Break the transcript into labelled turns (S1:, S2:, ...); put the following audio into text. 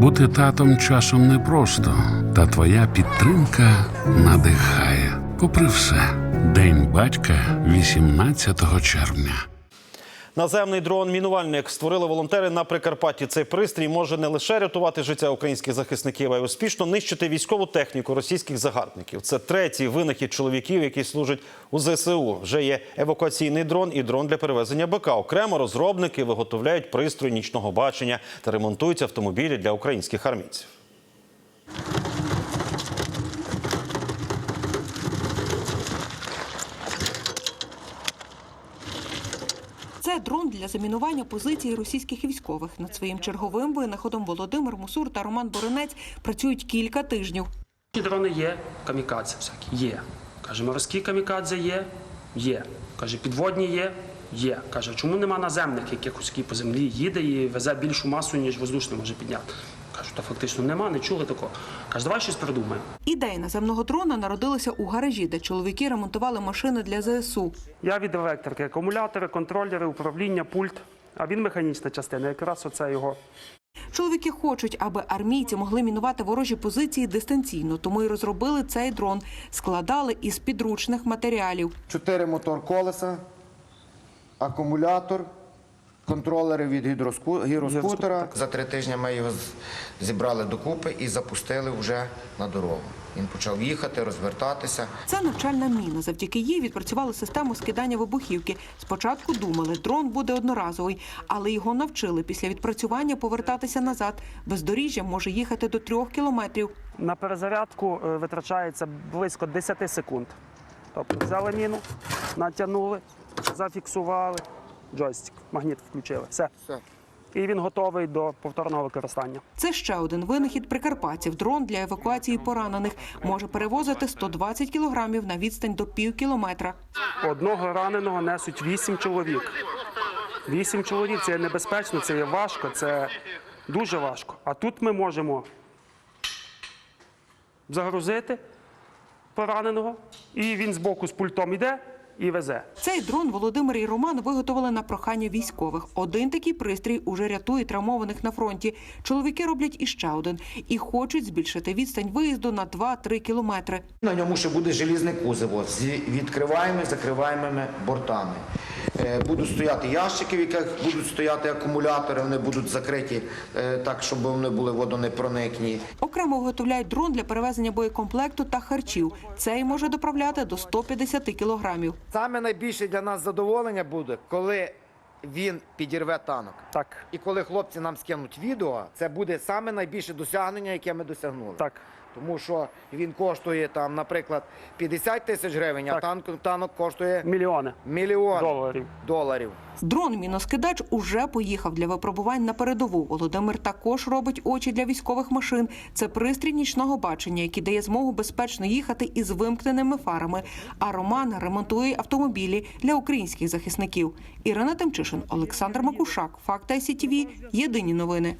S1: Бути татом часом непросто, та твоя підтримка надихає. Попри все, День батька 18 червня.
S2: Наземний дрон-мінувальник створили волонтери на Прикарпатті. Цей пристрій може не лише рятувати життя українських захисників, а й успішно нищити військову техніку російських загарбників. Це третій винахід чоловіків, які служать у ЗСУ. Вже є евакуаційний дрон і дрон для перевезення БК. Окремо розробники виготовляють пристрої нічного бачення та ремонтують автомобілі для українських армійців.
S3: Це дрон для замінування позицій російських військових. Над своїм черговим винаходом Володимир Мусур та Роман Боринець працюють кілька тижнів.
S4: Ті дрони є, камікадзе всякі є. Каже, морські камікадзе є, є. Каже, підводні є, є. Каже, чому нема наземних якихось, які по землі їде і везе більшу масу, ніж воздушний може підняти. Кажу, та фактично нема, не чули такого. Каже, давай щось придумаємо.
S3: Ідея наземного дрона народилася у гаражі, де чоловіки ремонтували машини для ЗСУ.
S4: Я від електрики, акумулятори, контролери, управління, пульт. А він механічна частина, якраз оце його.
S3: Чоловіки хочуть, аби армійці могли мінувати ворожі позиції дистанційно, тому й розробили цей дрон. Складали із підручних матеріалів.
S5: чотири мотор колеса, акумулятор, контролери від гідроску- гіроскутера.
S6: За три тижні ми його зібрали докупи і запустили вже на дорогу. Він почав їхати, розвертатися.
S3: Це навчальна міна. Завдяки їй відпрацювали систему скидання вибухівки. Спочатку думали, дрон буде одноразовий, але його навчили після відпрацювання повертатися назад. Бездоріжжя може їхати до трьох кілометрів.
S4: На перезарядку е, витрачається близько 10 секунд. Тобто взяли міну, натягнули, зафіксували, джойстик, магніт включили. Все.
S5: Все.
S4: І він готовий до повторного використання.
S3: Це ще один винахід прикарпатців. Дрон для евакуації поранених може перевозити 120 кілограмів на відстань до пів кілометра.
S4: Одного раненого несуть 8 чоловік. 8 чоловік це є небезпечно, це є важко, це дуже важко. А тут ми можемо загрузити пораненого, і він збоку з пультом йде і везе.
S3: Цей дрон Володимир і Роман виготовили на прохання військових. Один такий пристрій уже рятує травмованих на фронті. Чоловіки роблять іще один і хочуть збільшити відстань виїзду на 2-3 кілометри.
S5: На ньому ще буде желізне кузово з відкриваємо, закриваємо бортами. Е, Будуть стояти ящики, в яких будуть стояти акумулятори, вони будуть закриті е, так, щоб вони були водонепроникні.
S3: Окремо виготовляють дрон для перевезення боєкомплекту та харчів. Цей може доправляти до 150 кілограмів.
S5: Саме найбільше для нас задоволення буде, коли він підірве танок.
S4: Так,
S5: І коли хлопці нам скинуть відео, це буде саме найбільше досягнення, яке ми досягнули.
S4: так.
S5: Тому що він коштує там, наприклад, 50 тисяч гривень, а танк, танок коштує
S4: Мільйони
S5: мільйон
S4: доларів.
S5: доларів.
S3: Дрон міноскидач уже поїхав для випробувань на передову. Володимир також робить очі для військових машин. Це пристрій нічного бачення, який дає змогу безпечно їхати із вимкненими фарами. А Роман ремонтує автомобілі для українських захисників. Ірина Тимчишин, Олександр Макушак, Факт ICTV. Єдині новини.